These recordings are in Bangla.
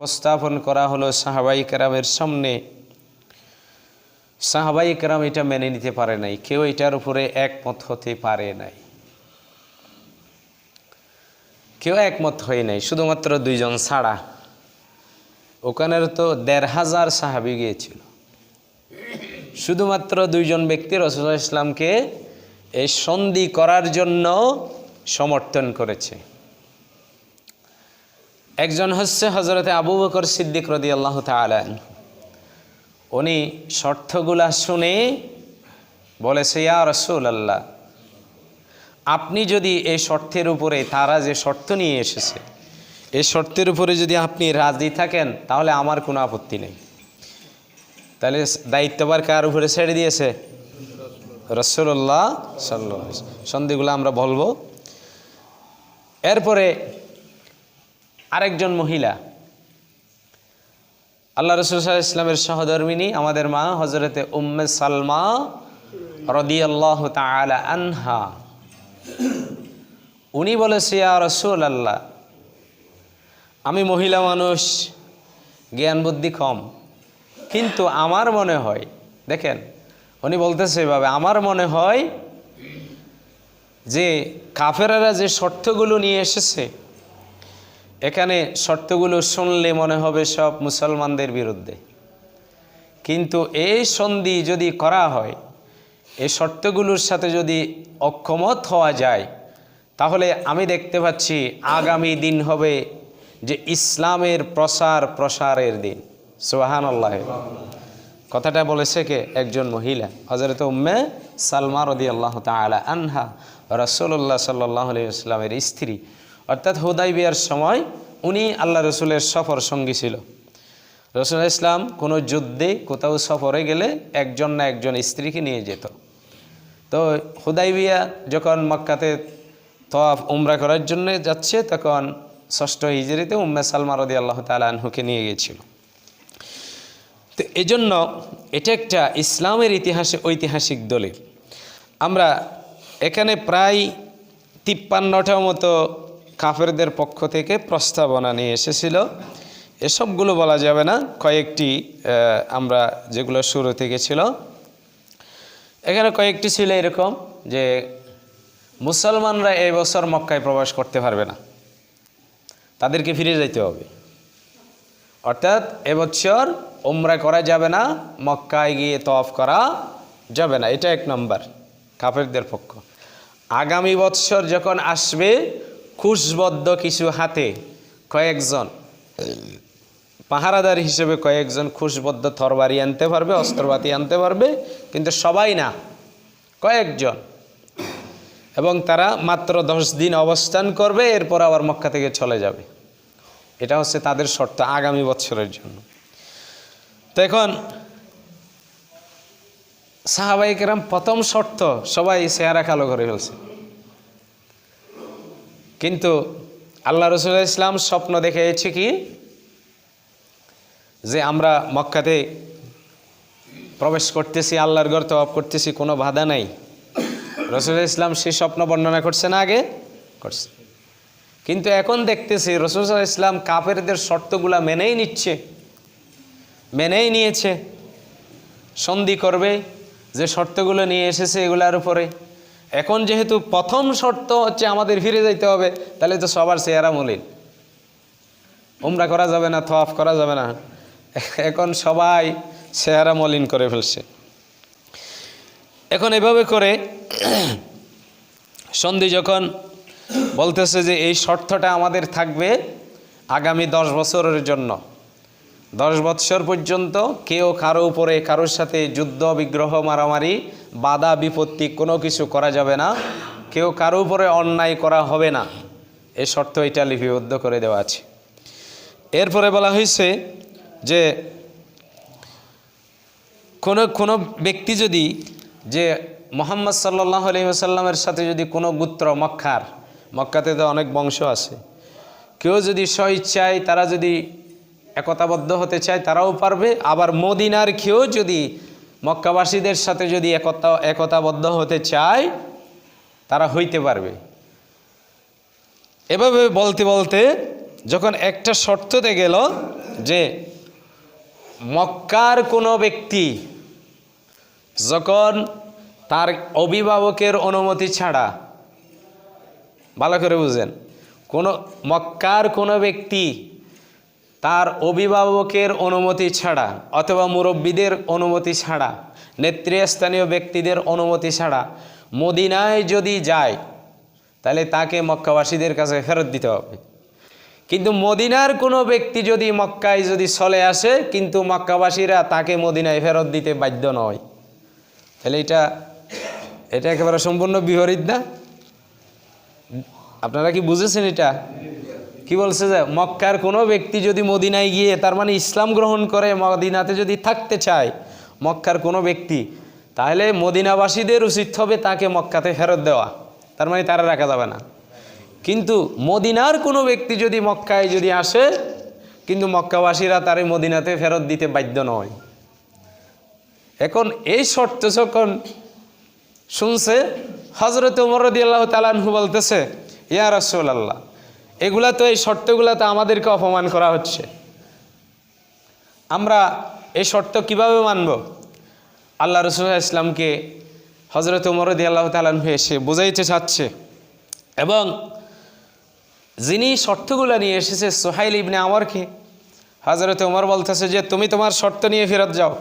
উপস্থাপন করা হলো সাহাবাই কেরামের সামনে। সাহাবাই কেরাম এটা মেনে নিতে পারে নাই। কেউ এটার উপরে একমত হতে পারে নাই। কেউ একমত হয় নাই, শুধুমাত্র দুইজন ছাড়া। ওখানের তো দেড় হাজার সাহাবি গিয়েছিল। শুধুমাত্র দুইজন ব্যক্তি রসুল্লাহ ইসলামকে এই সন্ধি করার জন্য সমর্থন করেছে। একজন হচ্ছে হজরতে আবু বকর সিদ্দিক রদি আল্লাহ তালান উনি শর্তগুলা শুনে বলেছে, ইয়া রসুল আল্লাহ আপনি যদি এই শর্তের উপরে, তারা যে শর্ত নিয়ে এসেছে এই শর্তের উপরে যদি আপনি রাজি থাকেন, তাহলে আমার কোনো আপত্তি নেই। তাহলে দায়িত্ববার কার উপরে ছেড়ে দিয়েছে? রসুল্লাহ সাল্লাহ সন্ধিগুলো আমরা বলব। এরপরে আরেকজন মহিলা। আল্লাহ রসুল ইসলামের সহধর্মিনী, আমাদের মা হজরতে উম্মে সালমা রদি আল্লাহ আনহা। উনি বলেছে, ইয়া রসুল আল্লাহ আমি মহিলা মানুষ, জ্ঞান বুদ্ধি কম, কিন্তু আমার মনে হয়, দেখেন, উনি বলতেছে এভাবে, আমার মনে হয় যে কাফেরারা যে শর্তগুলো নিয়ে এসেছে এখানে শর্তগুলো শুনলে মনে হবে সব মুসলমানদের বিরুদ্ধে। কিন্তু এই সন্ধি যদি করা হয় এই শর্তগুলোর সাথে যদি অক্ষমত হওয়া যায়, তাহলে আমি দেখতে পাচ্ছি আগামী দিন হবে যে ইসলামের প্রসার প্রসারের দিন। সোহান আল্লাহ কথাটা বলেছে কে? একজন মহিলা হজরত উম্মে সালমা রদি আল্লাহ তালা আনহা রসুল্লাহ সাল্লাহ আলিয়া ইসলামের স্ত্রী। অর্থাৎ হুদাই বিয়ার সময় উনি আল্লাহ রসুলের সফর সঙ্গী ছিল। রসুল ইসলাম কোনো যুদ্ধে কোথাও সফরে গেলে একজন না একজন স্ত্রীকে নিয়ে যেত। তো হুদাইবিয়া যখন মক্কাতে তফ উমরা করার জন্য যাচ্ছে, তখন ষষ্ঠ হিজড়িতে উম্মে সালমা রদি আল্লাহ তালহুকে নিয়ে গিয়েছিল। তো এজন্য এটা একটা ইসলামের ইতিহাসে ঐতিহাসিক দলিল। আমরা এখানে প্রায় তিপ্পান্নটার মতো কাফেরদের পক্ষ থেকে প্রস্তাবনা নিয়ে এসেছিল। এসবগুলো বলা যাবে না, কয়েকটি আমরা যেগুলো শুরু থেকে ছিল। এখানে কয়েকটি ছিল এরকম যে, মুসলমানরা এই বছর মক্কায় প্রবেশ করতে পারবে না। তাদেরকে ফিরে যেতে হবে। অর্থাৎ এবছর ওমরা করা যাবে না, মক্কায় গিয়ে তফ করা যাবে না। এটা এক নম্বর, কাফেরদের পক্ষ। আগামী বৎসর যখন আসবে খুশবদ্ধ কিছু হাতে কয়েকজন। পাহারাদার হিসেবে কয়েকজন খুশবদ্ধ থরবারি আনতে পারবে অস্ত্রপাতি আনতে পারবে, কিন্তু সবাই না, কয়েকজন। এবং তারা মাত্র দশ দিন অবস্থান করবে, এরপর আবার মক্কা থেকে চলে যাবে। এটা হচ্ছে তাদের শর্ত আগামী বছরের জন্য। তো এখন সাহাবাইকেরাম প্রথম শর্ত সবাই চেহারা কালো করে ফেলছে। কিন্তু আল্লাহ রসুল্লাহ ইসলাম স্বপ্ন দেখেছি কি? যে আমরা মক্কাতে প্রবেশ করতেছি, আল্লাহর ঘর তফ করতেছি, কোনো বাধা নাই। রসুল ইসলাম সেই স্বপ্ন বর্ণনা করছে না আগে? করছে। কিন্তু এখন দেখতেছি রসুল ইসলাম কাপেরদের শর্তগুলা মেনেই নিচ্ছে। মেনেই নিয়েছে। সন্ধি করবে, যে শর্তগুলো নিয়ে এসেছে এগুলার উপরে। এখন যেহেতু প্রথম শর্ত হচ্ছে আমাদের ফিরে যাইতে হবে, তাহলে তো সবার চেহারা মলিন। উমরা করা যাবে না থফ করা যাবে না। এখন সবাই চেহারা মলিন করে ফেলছে। এখন এভাবে করে সন্ধি যখন বলতেছে যে এই শর্তটা আমাদের থাকবে আগামী দশ বছরের জন্য, দশ বৎসর পর্যন্ত কেউ কারও উপরে কারোর সাথে যুদ্ধ, বিগ্রহ, মারামারি বাধা, বিপত্তি কোনো কিছু করা যাবে না। কেউ কারও উপরে অন্যায় করা হবে না। এ শর্ত এটা লিপিবদ্ধ করে দেওয়া আছে। এরপরে বলা হয়েছে যে, কোনো কোনো ব্যক্তি যদি যে মোহাম্মদ সাল্লাহ আলহিহাসাল্লামের সাথে যদি কোনো গুত্র মক্কার, মক্কাতে তো অনেক বংশ আছে, কেউ যদি স্বইচ্ছায় তারা যদি একতাবদ্ধ হতে চায় তারাও পারবে। আবার মদিনার কেউ যদি মক্কাবাসীদের সাথে যদি একতা একতাবদ্ধ হতে চায়, তারা হইতে পারবে। এভাবে বলতে বলতে যখন একটা শর্ততে গেল যে মক্কার কোনো ব্যক্তি যখন তার অভিভাবকের অনুমতি ছাড়া, ভালো করে বুঝেন, কোনো মক্কার কোনো ব্যক্তি তার অভিভাবকের অনুমতি ছাড়া অথবা মুরব্বীদের অনুমতি ছাড়া, নেতৃস্থানীয় ব্যক্তিদের অনুমতি ছাড়া মদিনায় যদি যায়, তাহলে তাকে মক্কাবাসীদের কাছে ফেরত দিতে হবে। কিন্তু মদিনার কোনো ব্যক্তি যদি মক্কায় যদি চলে আসে, কিন্তু মক্কাবাসীরা তাকে মদিনায় ফেরত দিতে বাধ্য নয়। তাহলে এটা এটা একেবারে সম্পূর্ণ বিপরীত না? আপনারা কি বুঝেছেন এটা? কি বলছে যে, মক্কার কোনো ব্যক্তি যদি মদিনায় গিয়ে তার মানে ইসলাম গ্রহণ করে, মদিনাতে যদি থাকতে চায়, মক্কার কোনো ব্যক্তি, তাহলে মদিনাবাসীদের উচিত হবে তাকে মক্কাতে ফেরত দেওয়া। তার মানে তারা রাখা যাবে না। কিন্তু মদিনার কোনো ব্যক্তি যদি মক্কায় যদি আসে, কিন্তু মক্কাবাসীরা তার মদিনাতে ফেরত দিতে বাধ্য নয়। এখন এই শর্ত যখন শুনছে হজরত উমর রদি আল্লাহ তালানহু বলতেছে, ইয়া রসুল আল্লাহ এগুলা তো এই শর্তগুলা তো আমাদেরকে অপমান করা হচ্ছে। আমরা এই শর্ত কীভাবে মানব? আল্লাহ রসুল ইসলামকে হজরত উমর রদি আল্লাহ তালানহু এসে বোঝাইতে চাচ্ছে। এবং যিনি শর্তগুলো নিয়ে এসেছে, সোহাইল ইবনে আমারকে হজরত উমর বলতেছে যে, তুমি তোমার শর্ত নিয়ে ফেরত যাও।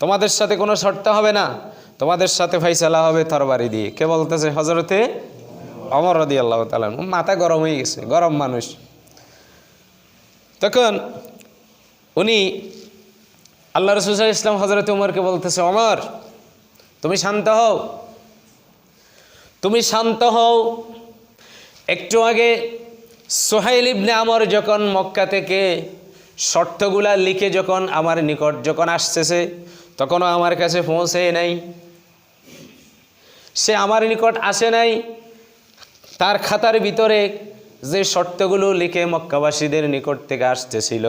তোমাদের সাথে কোনো শর্ত হবে না। তোমাদের সাথে ফাইসালা হবে তরবারি দিয়ে। কে বলতেছে? হজরতে অমর রদি আল্লাহ তালান মাথা গরম হয়ে গেছে, গরম মানুষ। তখন উনি আল্লাহ রসুল ইসলাম হজরত উমরকে বলতেছে অমর তুমি শান্ত হও। তুমি শান্ত হও। একটু আগে সোহাইল ইবনে আমর যখন মক্কা থেকে শর্তগুলা লিখে যখন আমার নিকট যখন আসতেছে, তখনও আমার কাছে পৌঁছে নাই। সে আমার নিকট আসে নাই। তার খাতার ভিতরে যে শর্তগুলো লিখে মক্কাবাসীদের নিকট থেকে আসতেছিল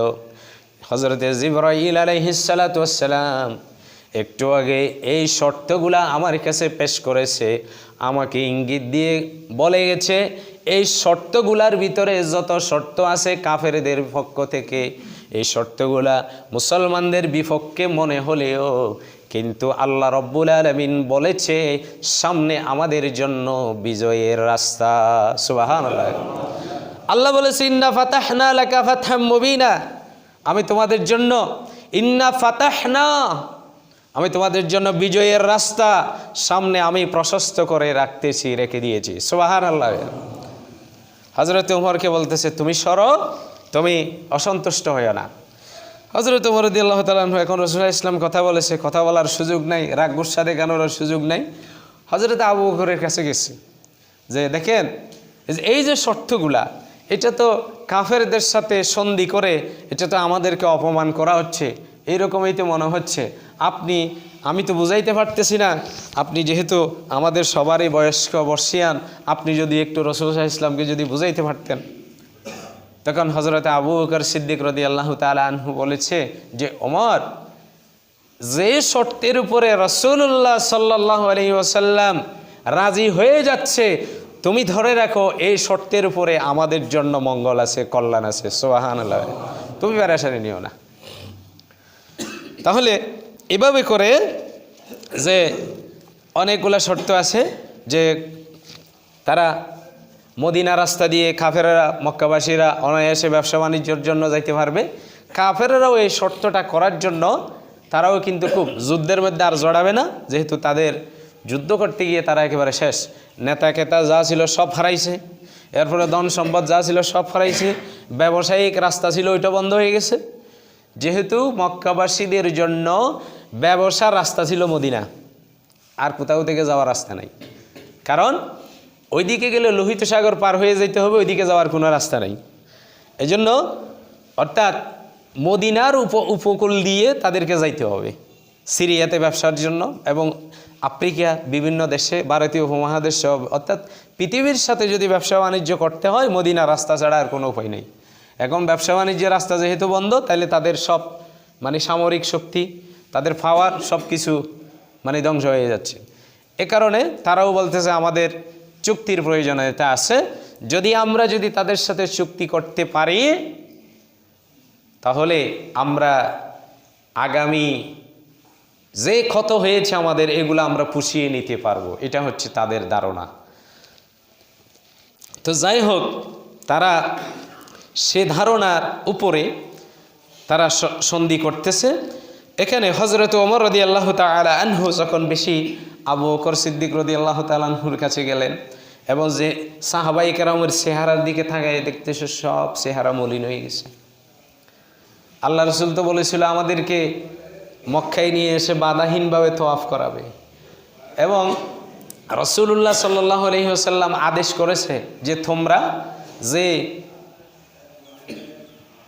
হজরতে জিবরাইল আলাইহিসালাতাম একটু আগে এই শর্তগুলা আমার কাছে পেশ করেছে, আমাকে ইঙ্গিত দিয়ে বলে গেছে, এই শর্তগুলার ভিতরে যত শর্ত আছে কাফেরদের পক্ষ থেকে, এই শর্তগুলা মুসলমানদের বিপক্ষে মনে হলেও কিন্তু আল্লাহ রব্বুল আলমিন বলেছে, সামনে আমাদের জন্য বিজয়ের রাস্তা। সুবাহান আল্লাহ বলেছে, ইন্না ফাতাহনা লাকা ফাতহাম মুবিনা। আমি তোমাদের জন্য, ইন্না ফাতাহনা। আমি তোমাদের জন্য বিজয়ের রাস্তা সামনে আমি প্রশস্ত করে রাখতেছি, রেখে দিয়েছি। সুবাহান আল্লাহ হজরত উমরকে বলতেছে, তুমি সরো, তুমি অসন্তুষ্ট হইও না। হজরত উমর দি আল্লাহ তালু এখন রসুল্লাহ ইসলাম কথা বলেছে, কথা বলার সুযোগ নাই, রাগ গুসা দেখানোর সুযোগ নাই। হজরত আবু বকরের কাছে গেছে, যে দেখেন এই যে- এই যে শর্তগুলা, এটা তো কাফেরদের সাথে সন্ধি করে, এটা তো আমাদেরকে অপমান করা হচ্ছে এইরকমই তো মনে হচ্ছে। আপনি, আমি তো বুঝাইতে পারতেছি না, আপনি যেহেতু আমাদের সবারই বয়স্ক বর্ষিয়ান, আপনি যদি একটু রসুল্লাহ ইসলামকে যদি বুঝাইতে পারতেন। তখন হজরত আবু বকর সিদ্দিক রদি আল্লাহ আনহু বলেছে যে, ওমর, যে শর্তের উপরে রসুল্লাহ সাল্লাহ আলহি ওসাল্লাম রাজি হয়ে যাচ্ছে, তুমি ধরে রাখো এই শর্তের উপরে আমাদের জন্য মঙ্গল আছে, কল্যাণ আছে সোহান তুমি বেড়াশানি নিও না। তাহলে এভাবে করে যে অনেকগুলো শর্ত আছে যে, তারা মদিনা রাস্তা দিয়ে কাফেরেরা, মক্কাবাসীরা অনায়াসে ব্যবসা বাণিজ্যর জন্য যাইতে পারবে। কাফেরেরাও এই শর্তটা করার জন্য তারাও কিন্তু খুব যুদ্ধের মধ্যে আর জড়াবে না, যেহেতু তাদের যুদ্ধ করতে গিয়ে তারা একেবারে শেষ। নেতা কেতা যা ছিল সব হারাইছে। এরপরে ধন সম্পদ যা ছিল সব হারাইছে। ব্যবসায়িক রাস্তা ছিল, ওইটা বন্ধ হয়ে গেছে। যেহেতু মক্কাবাসীদের জন্য ব্যবসার রাস্তা ছিল মদিনা। আর কোথাও থেকে যাওয়ার রাস্তা নাই। কারণ ওইদিকে গেলে লোহিত সাগর পার হয়ে যেতে হবে, ওইদিকে যাওয়ার কোনো রাস্তা নেই। এই জন্য অর্থাৎ মদিনার উপ উপকূল দিয়ে তাদেরকে যাইতে হবে সিরিয়াতে ব্যবসার জন্য এবং আফ্রিকা, বিভিন্ন দেশে, ভারতীয় উপমহাদেশ সব। অর্থাৎ পৃথিবীর সাথে যদি ব্যবসা বাণিজ্য করতে হয়, মদিনা রাস্তা ছাড়া আর কোনো উপায় নেই। এখন ব্যবসা বাণিজ্যের রাস্তা যেহেতু বন্ধ, তাহলে তাদের সব মানে সামরিক শক্তি, তাদের পাওয়ার সব কিছু মানে ধ্বংস হয়ে যাচ্ছে। এ কারণে তারাও বলতেছে আমাদের চুক্তির প্রয়োজনীয়তা আছে। যদি আমরা যদি তাদের সাথে চুক্তি করতে পারি, তাহলে আমরা আগামী যে ক্ষত হয়েছে আমাদের, এগুলো আমরা পুষিয়ে নিতে পারব। এটা হচ্ছে তাদের ধারণা। তো যাই হোক, তারা সে ধারণার উপরে তারা সন্ধি করতেছে। এখানে হজরত ওমর রদি আল্লাহ তালা আনহু যখন বেশি আবু বকর সিদ্দিক রদি আল্লাহ তালাহুর কাছে গেলেন এবং যে সাহাবাই কেরামের চেহারার দিকে থাকায় দেখতেছে সব চেহারা মলিন হয়ে গেছে। আল্লাহ রসুল তো বলেছিল, আমাদেরকে মক্কায় নিয়ে এসে বাধাহীনভাবে তোয়াফ করাবে। এবং রসুল্লাহ সাল্লাহ আলহিহাসাল্লাম আদেশ করেছে যে, তোমরা যে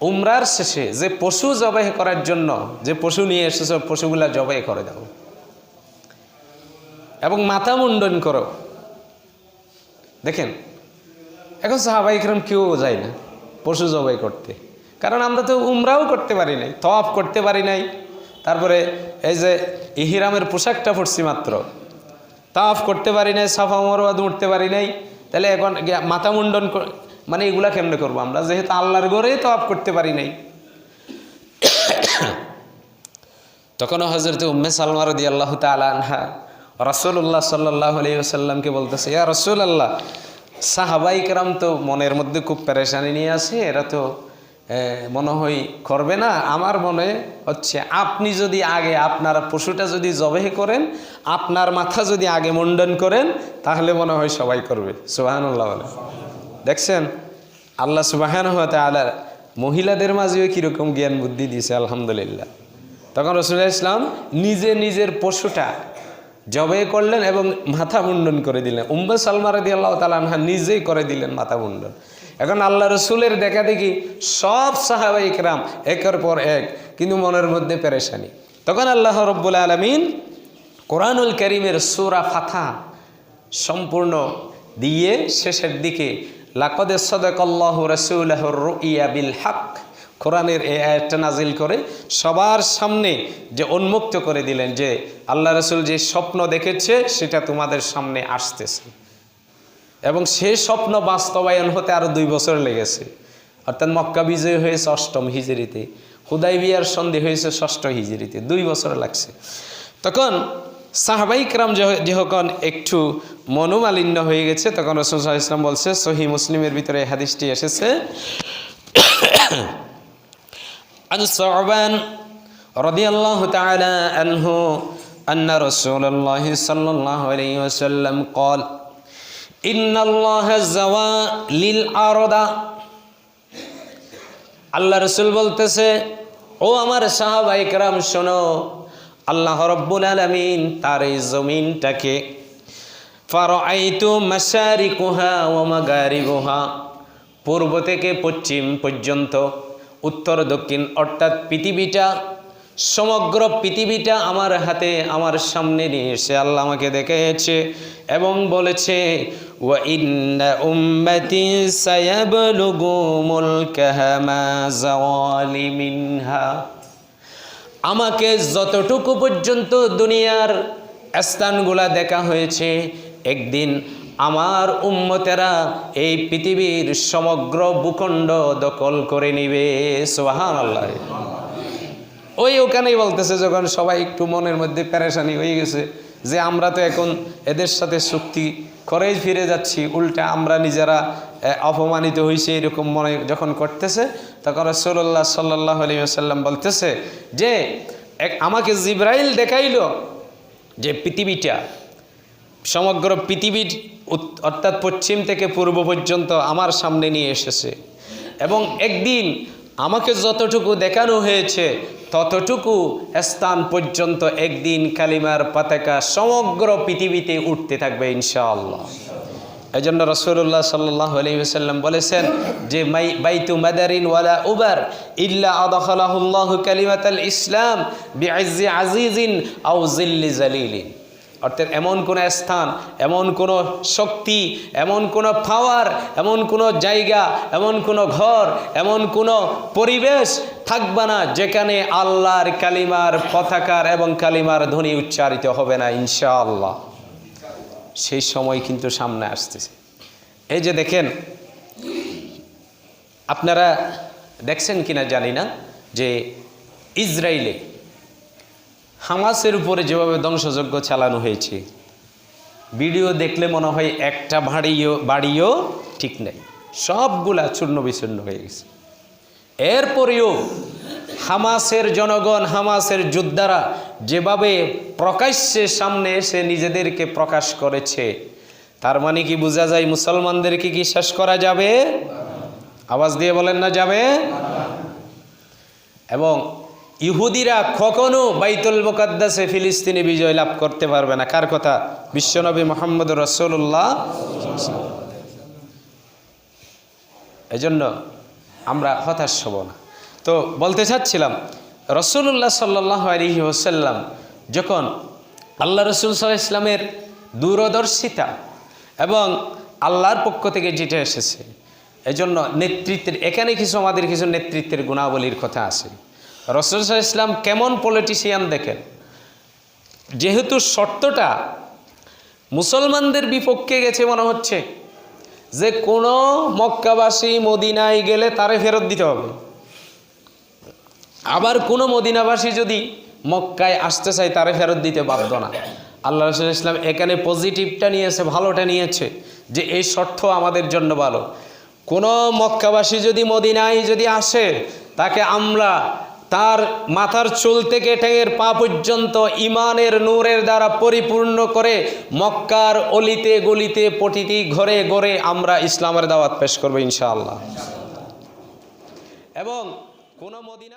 উমরার শেষে যে পশু জবাই করার জন্য, যে পশু নিয়ে এসেছ, পশুগুলা জবাই করে দাও। এবং মাথা মুন্ডন করো। দেখেন, এখন সাহাবাইকরম কেউ যায় না পশু জবাই করতে। কারণ আমরা তো উমরাও করতে পারি নাই তফ করতে পারি নাই। তারপরে এই যে ইহিরামের পোশাকটা পড়ছি মাত্র তাফ করতে পারি নাই, সাফা মরবাদ উঠতে পারি নাই। তাহলে এখন মাথা মুন্ডন মানে এগুলা কেমনে করব আমরা? যেহেতু আল্লাহর ঘরে আপ করতে পারি নাই। তখনও হজরত উম্মে সালমা রদি আল্লাহ তালা রসুল্লাহ সাল্লাহ আলিয়াসাল্লামকে বলতেছে, ইয়া রসুল আল্লাহ সাহাবাই কেরাম তো মনের মধ্যে খুব পেরেশানি নিয়ে আছে, এরা তো মনে হয় করবে না। আমার মনে হচ্ছে আপনি যদি আগে আপনার পশুটা যদি জবেহ করেন, আপনার মাথা যদি আগে মুন্ডন করেন, তাহলে মনে হয় সবাই করবে। সুবাহানুল্লাহ বলে। দেখছেন? আল্লাহ সুবাহান হতে আলার মহিলাদের মাঝেও কীরকম জ্ঞান বুদ্ধি দিয়েছে, আলহামদুলিল্লাহ। তখন রসুল্লাহ ইসলাম নিজে নিজের পশুটা জবে করলেন এবং মাথা মুন্ডন করে দিলেন। উম্বে সালমা রদি আল্লাহ তালাহা নিজেই করে দিলেন মাথা মুন্ডন। এখন আল্লাহ রসুলের দেখা দেখি সব সাহাবাই ইকরাম একের পর এক, কিন্তু মনের মধ্যে পেরেশানি। তখন আল্লাহ রব্বুল আলমিন কোরআনুল করিমের সুরা ফাথা সম্পূর্ণ দিয়ে শেষের দিকে লাকদে সদকল্লাহ রসুল্লাহ রুইয়া বিল হক। কোরআনের এই আয়াতটা নাজিল করে সবার সামনে যে উন্মুক্ত করে দিলেন যে আল্লাহ রসুল যে স্বপ্ন দেখেছে, সেটা তোমাদের সামনে আসতেছে। এবং সেই স্বপ্ন বাস্তবায়ন হতে আরও দুই বছর লেগেছে। অর্থাৎ মক্কা বিজয় হয়েছে অষ্টম হিজড়িতে হুদাই বিয়ার সন্ধি হয়েছে ষষ্ঠ হিজড়িতে। দুই বছর লাগছে। তখন সাহাবাইকরাম যখন একটু মনোমালিন্য হয়ে গেছে তখন রসুল সাল্লাল্লাহু আলাইহি ইসলাম বলছে সহি মুসলিমের ভিতরে এই হাদিসটি এসেছে عن ثعبان رضي الله تعالى عنه أن رسول الله صلى الله عليه وسلم قال إن الله زوى للأرض আল্লাহ রসুল বলতেছে ও আমার সাহাবাইকরাম শোনো আল্লাহ রব্বুল আলমিন তার এই জমিনটাকে পূর্ব থেকে পশ্চিম পর্যন্ত, উত্তর, দক্ষিণ অর্থাৎ পৃথিবীটা, সমগ্র পৃথিবীটা আমার হাতে, আমার সামনে নিয়ে এসে আল্লাহ আমাকে দেখেছে এবং বলেছে, ওয়া আমাকে যতটুকু পর্যন্ত দুনিয়ার স্থানগুলা দেখা হয়েছে, একদিন আমার উম্মতেরা এই পৃথিবীর সমগ্র ভূখণ্ড দখল করে নিবে সোহান আল্লাহ ওই ওখানেই বলতেছে যখন সবাই একটু মনের মধ্যে প্যারেশানি হয়ে গেছে যে আমরা তো এখন এদের সাথে চুক্তি করেই ফিরে যাচ্ছি, উল্টা আমরা নিজেরা অপমানিত হয়েছে এরকম মনে যখন করতেছে, তখন রসুল্লাহ সাল্লাহ আলী আসাল্লাম বলতেছে যে, এক, আমাকে জিব্রাইল দেখাইল যে পৃথিবীটা, সমগ্র পৃথিবীর অর্থাৎ পশ্চিম থেকে পূর্ব পর্যন্ত আমার সামনে নিয়ে এসেছে। এবং একদিন আমাকে যতটুকু দেখানো হয়েছে ততটুকু স্থান পর্যন্ত একদিন কালিমার পতাকা সমগ্র পৃথিবীতে উঠতে থাকবে ইনশাআল্লাহ। এই জন্য রসুল্লাহ সাল্লাহ আলহিসাল্লাম বলেছেন যে, মাই মাদারিন ওয়ালা উবার ইসলাম বিআজি আজিজিন আউ জিল্লি জালিলিন। অর্থাৎ এমন কোনো স্থান, এমন কোনো শক্তি, এমন কোনো পাওয়ার এমন কোনো জায়গা, এমন কোনো ঘর, এমন কোনো পরিবেশ থাকবে না যেখানে আল্লাহর কালিমার পতাকার এবং কালিমার ধ্বনি উচ্চারিত হবে না, ইনশাআল্লাহ। সেই সময় কিন্তু সামনে আসতেছে। এই যে দেখেন, আপনারা দেখছেন কিনা জানি না যে ইসরায়েলে হামাসের উপরে যেভাবে ধ্বংসযজ্ঞ চালানো হয়েছে, ভিডিও দেখলে মনে হয় একটা ভাড়িও, বাড়িও ঠিক নেই। সবগুলা চূর্ণ বিচূর্ণ হয়ে গেছে। এরপরেও হামাসের জনগণ, হামাসের যোদ্ধারা যেভাবে প্রকাশ্যে সামনে এসে নিজেদেরকে প্রকাশ করেছে, তার মানে কি বোঝা যায় মুসলমানদেরকে কি শেষ করা যাবে? আওয়াজ দিয়ে বলেন না যাবে? এবং ইহুদিরা কখনো বাইতুল মোকাদ্দাসে ফিলিস্তিনি বিজয় লাভ করতে পারবে না। কার কথা? বিশ্বনবী মোহাম্মদ রসুল্লাহ এজন্য আমরা হতাশ হব না। তো বলতে চাচ্ছিলাম রসুল্লাহ সাল্লাহ আলহি ওসাল্লাম যখন আল্লাহ রসুল সাল্লাহ ইসলামের দূরদর্শিতা এবং আল্লাহর পক্ষ থেকে যেটা এসেছে, এজন্য নেতৃত্বের, এখানে কিছু আমাদের কিছু নেতৃত্বের গুণাবলীর কথা আছে। রসুল সাল্লাহ ইসলাম কেমন পলিটিশিয়ান দেখেন? যেহেতু শর্তটা মুসলমানদের বিপক্ষে গেছে মনে হচ্ছে, যে কোনো মক্কাবাসী মদিনায় গেলে তারে ফেরত দিতে হবে। আবার কোনো মদিনাবাসী যদি মক্কায় আসতে চায়, তারে ফেরত দিতে বাধ্য না। আল্লাহ রসুল ইসলাম এখানে পজিটিভটা নিয়েছে, ভালোটা নিয়েছে, যে এই শর্ত আমাদের জন্য ভালো। কোনো মক্কাবাসী যদি মদিনায় যদি আসে, তাকে আমরা তার মাথার চুল থেকে ঠেঙের পা পর্যন্ত ইমানের নূরের দ্বারা পরিপূর্ণ করে মক্কার অলিতে গলিতে পটিতি ঘরে ঘরে আমরা ইসলামের দাওয়াত পেশ করব ইনশাআল্লাহ। এবং কোন মদিনা